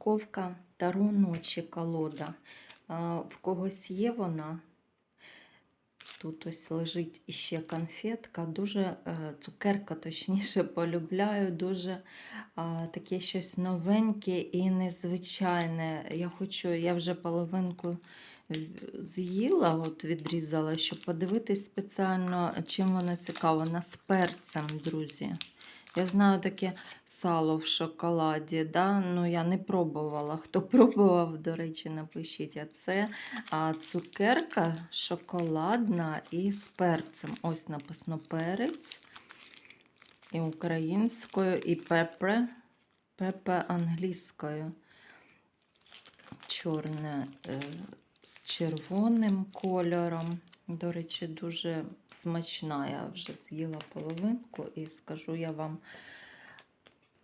Розпаковка Таро ночі колода. В когось є вона. Тут ось лежить іще конфетка. Дуже е, цукерка, точніше, полюбляю. Дуже таке щось новеньке і незвичайне. Я хочу, я вже половинку з'їла, от відрізала, щоб подивитись спеціально, чим вона цікава. Вона з перцем, друзі. Я знаю таке сало в шоколаді. Да? Ну, я не пробувала. Хто пробував, до речі, напишіть. А це а, цукерка шоколадна і з перцем. Ось написано перець. І українською, і пепре. Пепе англійською. Чорне е, з червоним кольором. До речі, дуже смачна. Я вже з'їла половинку і скажу я вам,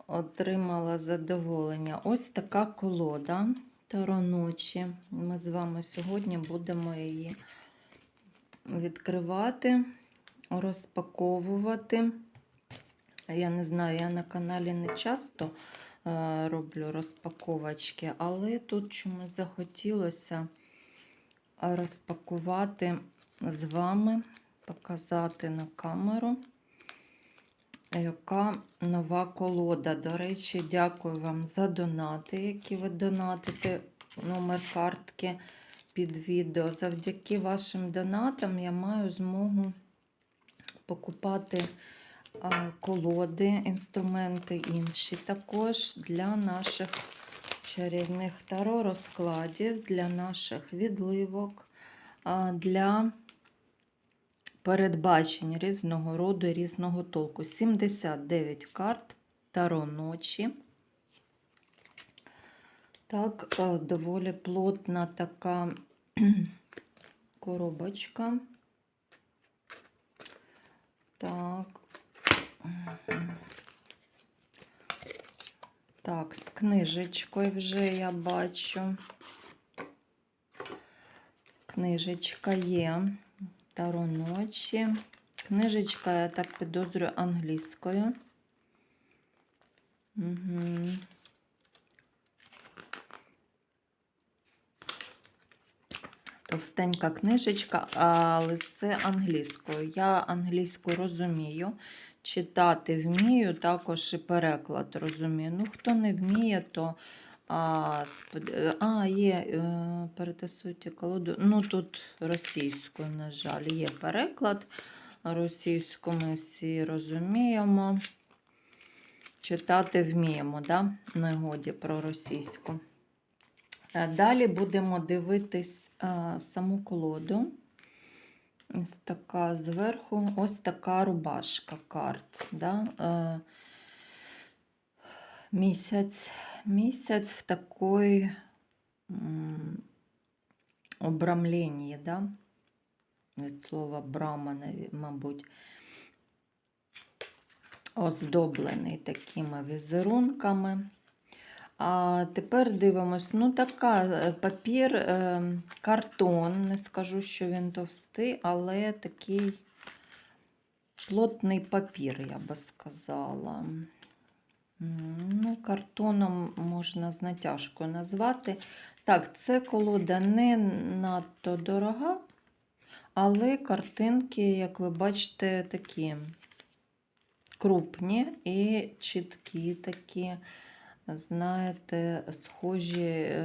отримала задоволення. Ось така колода Таро ночі. Ми з вами сьогодні будемо її відкривати, розпаковувати. Я не знаю, я на каналі не часто е, роблю розпаковочки, але тут чомусь захотілося розпакувати з вами, показати на камеру, яка нова колода. До речі, дякую вам за донати, які ви донатите, номер картки під відео. Завдяки вашим донатам я маю змогу покупати колоди, інструменти інші також для наших чарівних таро розкладів, для наших відливок, для передбачень різного роду, різного толку. 79 карт таро ночі. Так, е, доволі плотна така коробочка. Так. Так, з книжечкою вже я бачу. Книжечка є. Таро ночі. Книжечка, я так підозрюю, англійською. Угу. Товстенька книжечка, але все англійською. Я англійську розумію, читати вмію, також і переклад розумію. Ну, хто не вміє, то а, спод- а є, е, перетасуйте колоду. Ну, тут російською, на жаль, є переклад. Російську ми всі розуміємо. Читати вміємо, да? Не годі про російську. Е, Далі будемо дивитись а, саму колоду. Ось така зверху, ось така рубашка карт. Да? Е, Місяць, місяць в такої м, обрамленні, да? від слова брама, мабуть, оздоблений такими візерунками. А тепер дивимось, ну така е, папір, е, картон. Не скажу, що він товстий, але такий плотний папір, я би сказала. Картоном можна з натяжкою назвати. Так, це колода не надто дорога, але картинки, як ви бачите, такі крупні і чіткі такі знаєте, схожі е,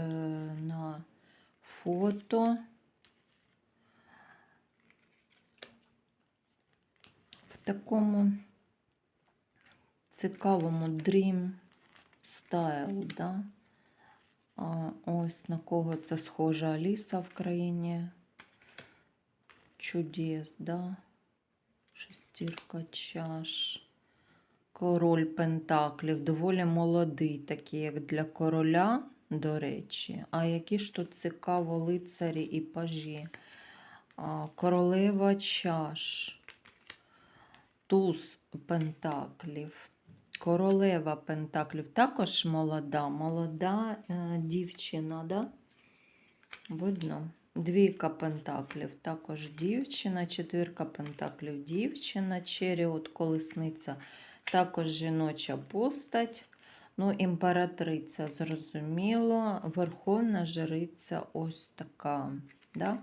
на фото. В такому цікавому Dream Style, да? А ось на кого це схожа Аліса в країні. Чудес, да? Шестірка чаш. Король Пентаклів, доволі молодий, такий, як для короля, до речі. А які ж тут цікаво лицарі і пажі. А, Королева чаш, туз Пентаклів, королева Пентаклів, також молода, молода е, дівчина, да? Видно? Двійка пентаклів, також дівчина, четвірка пентаклів, дівчина, черіот, колесниця, також жіноча постать. Ну, імператриця, зрозуміло, верховна жриця ось така. Да?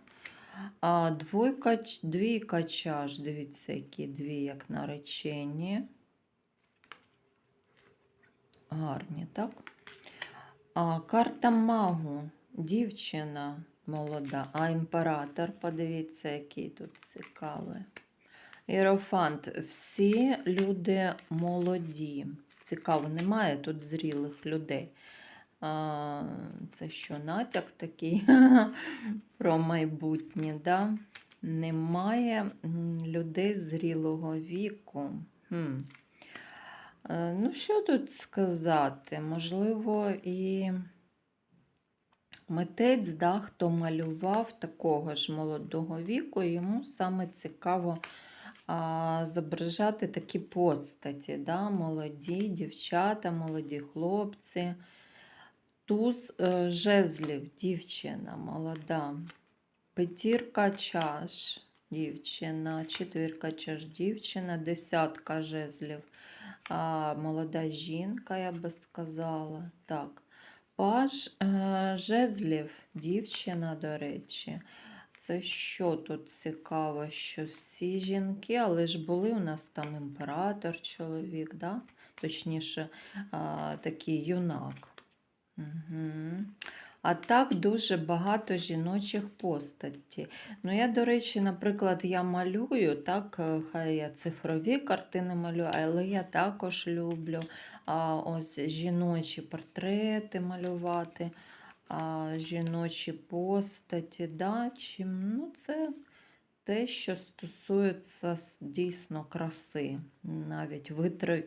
А двойка, двійка чаш, дивіться, які дві, як наречені. Гарні, так? А, карта магу, дівчина молода, а імператор, подивіться, який тут цікавий. Іерофант, всі люди молоді. Цікаво, немає тут зрілих людей. А, це що, натяк такий про майбутнє, да? Немає людей зрілого віку. Хм. Е, Ну, що тут сказати? Можливо, і митець, да, хто малював такого ж молодого віку, йому саме цікаво а, зображати такі постаті, да, молоді дівчата, молоді хлопці. Туз е, жезлів, дівчина молода. П'ятірка чаш, дівчина, четвірка чаш, дівчина, десятка жезлів. А, молода жінка, я би сказала. Так. Паж е, жезлів, дівчина, до речі. Це що тут цікаво, що всі жінки, але ж були у нас там імператор, чоловік, да? точніше, а, такий юнак. Угу. А так дуже багато жіночих постаті. Ну, я, до речі, наприклад, я малюю, так, е, хай я цифрові картини малюю, але я також люблю а, ось жіночі портрети малювати, а, жіночі постаті. Да? Чим, ну, це те, що стосується дійсно краси, навіть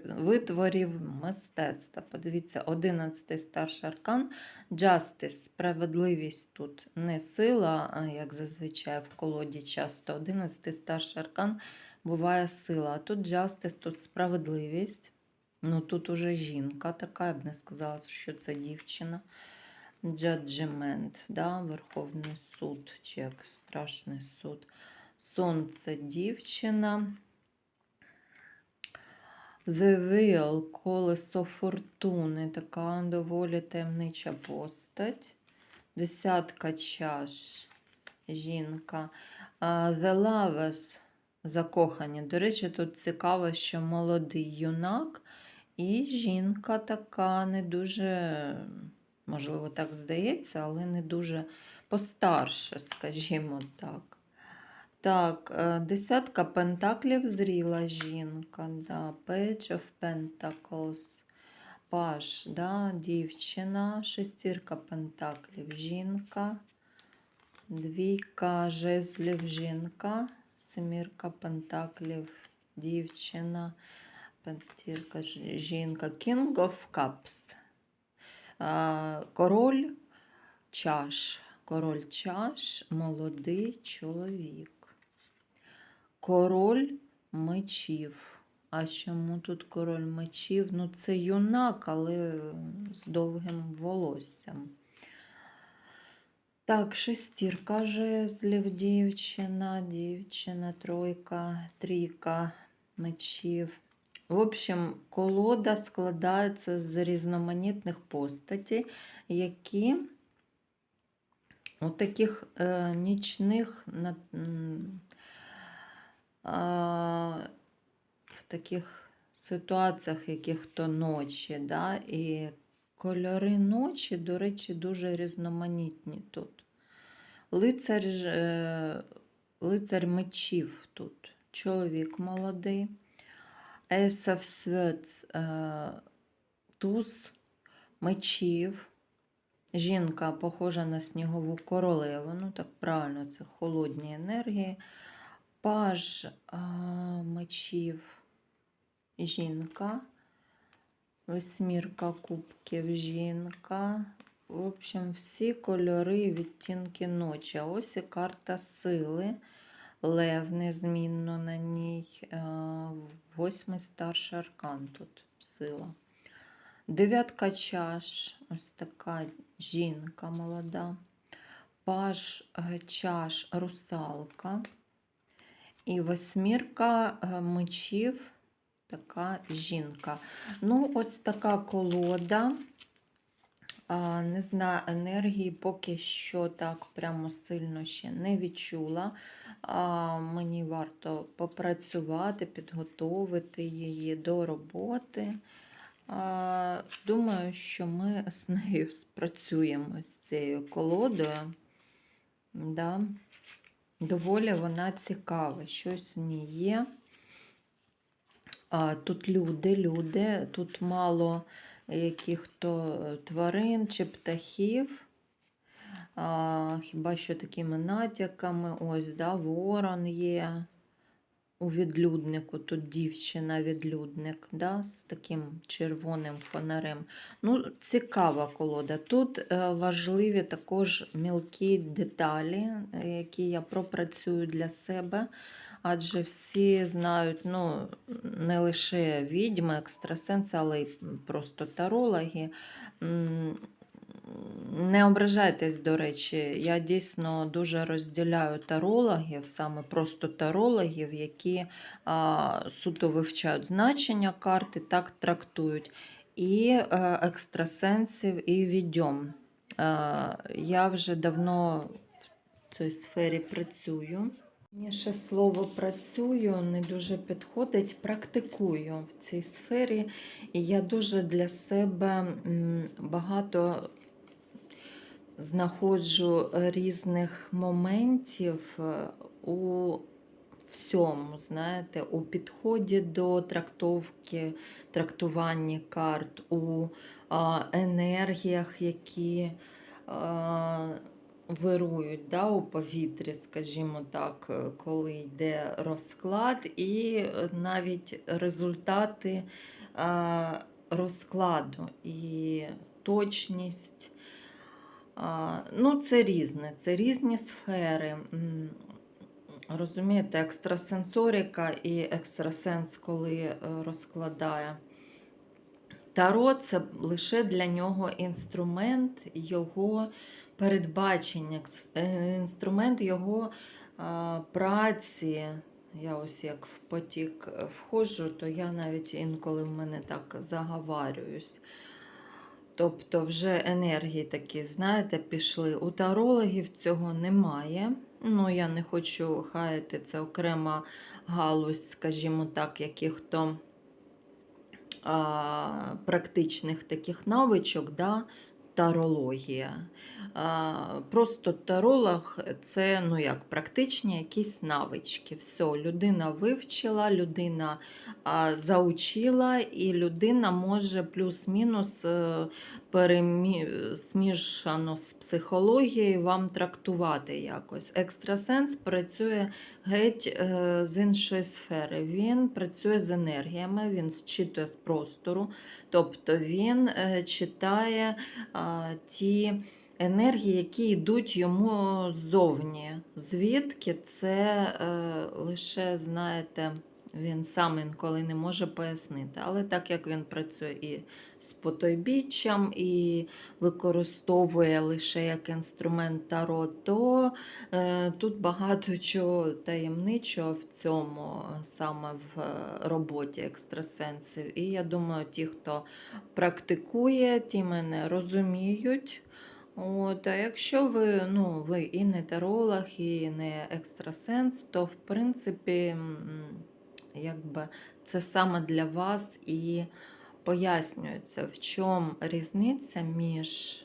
витворів мистецтва. Подивіться, 11-й старший аркан, Justice, справедливість тут не сила, як зазвичай в колоді часто 11-й старший аркан буває сила. А тут Justice, тут справедливість. Ну тут уже жінка така, я б не сказала, що це дівчина. Judgment, да, Верховний суд, чи як страшний суд. Сонце дівчина. The Wheel, колесо фортуни, така доволі таємнича постать. Десятка чаш, жінка. The Lovers, закохані. До речі, тут цікаво, що молодий юнак і жінка така не дуже, можливо, так здається, але не дуже постарше, скажімо так. Так, е, десятка пентаклів зріла жінка, да, Page of Pentacles, паж, да, дівчина, шестірка пентаклів жінка, двійка жезлів жінка, семірка пентаклів дівчина, п'ятірка жінка, King of Cups, король чаш, король чаш, молодий чоловік. Король мечів. А чому тут король мечів? Ну, це юнак, але з довгим волоссям. Так, шестірка жезлів, дівчина, дівчина, тройка, трійка мечів. В общем, колода складається з різноманітних постатей, які у таких е, нічних на- в таких ситуаціях, яких то ночі, да? і кольори ночі, до речі, дуже різноманітні тут. Лицар, е, лицар мечів тут, чоловік молодий. Of Swords, е, туз мечів. Жінка похожа на снігову королеву. Ну, так правильно, це холодні енергії. Паж а, мечів. Жінка. Восьмірка кубків жінка. В общем, всі кольори і відтінки ночі. Ось і карта сили. Лев незмінно на ній. Восьмий старший аркан тут сила. Дев'ятка чаш, ось така жінка молода. Паж е, чаш русалка. І восьмірка е, мечів така жінка. Ну, ось така колода. Не знаю, енергії поки що так прямо сильно ще не відчула. Мені варто попрацювати, підготовити її до роботи. Думаю, що ми з нею спрацюємо з цією колодою. Да. Доволі вона цікава, щось в ній є. Тут люди, люди, тут мало яких-то тварин чи птахів. А, хіба що такими натяками. Ось, да, ворон є у відлюднику. Тут дівчина-відлюдник, да, з таким червоним фонарем. Ну, цікава колода. Тут е, важливі також мілкі деталі, е, які я пропрацюю для себе. Адже всі знають, ну, не лише відьми, екстрасенси, але й просто тарологи. Не ображайтесь, до речі, я дійсно дуже розділяю тарологів, саме просто тарологів, які а, суто вивчають значення карти, так трактують, і е, екстрасенсів, і відьом. Е, я вже давно в цій сфері працюю. Мені ще слово працюю не дуже підходить, практикую в цій сфері, і я дуже для себе багато знаходжу різних моментів е, у всьому, знаєте, у підході до трактовки, трактування карт, у енергіях, які. Вирують да, у повітрі, скажімо так, е, коли йде розклад, і е, навіть результати розкладу і точність. Ну, це різне, це різні сфери. Розумієте, екстрасенсорика і екстрасенс, коли е, розкладає. Таро це лише для нього інструмент його передбачення, е, інструмент його праці. Я ось як в потік е, входжу, то я навіть інколи в мене так заговарююсь. Тобто вже енергії такі, знаєте, пішли. У тарологів цього немає. Ну, я не хочу хаяти, це окрема галузь, скажімо так, яких-то а, практичних таких навичок, да, тарологія. Просто таролог це ну як, практичні якісь навички. Все, людина вивчила, людина заучила, і людина може плюс-мінус е, перемі... смішано з психологією вам трактувати якось. Екстрасенс працює геть е, з іншої сфери. Він працює з енергіями, він зчитує з простору, тобто він е, читає ті енергії, які йдуть йому ззовні. Звідки це е, лише, знаєте, він сам інколи не може пояснити. Але так як він працює і потойбіччям, і використовує лише як інструмент таро, то е, тут багато чого таємничого в цьому, саме в е, роботі екстрасенсів. І я думаю, ті, хто практикує, ті мене розуміють. От, а якщо ви ну, ви і не таролог, і не екстрасенс, то в принципі, якби це саме для вас і пояснюється, в чому різниця між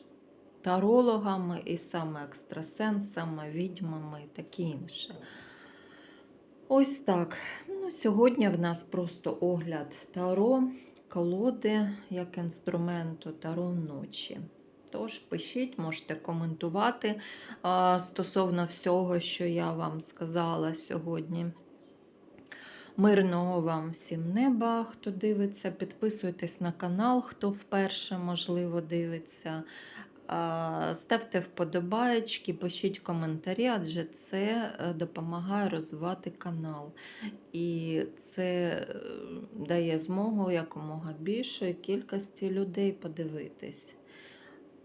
тарологами і саме екстрасенсами, відьмами і таке інше. Ось так. Ну, Сьогодні в нас просто огляд таро, колоди як інструменту таро ночі. Тож пишіть, можете коментувати стосовно всього, що я вам сказала сьогодні. Мирного вам всім неба, хто дивиться. Підписуйтесь на канал, хто вперше, можливо, дивиться. Ставте вподобаєчки, пишіть коментарі, адже це е, допомагає розвивати канал. І це е, дає змогу якомога більшої кількості людей подивитись.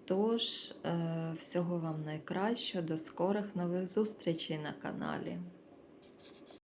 Тож, е, всього вам найкращого, до скорих нових зустрічей на каналі.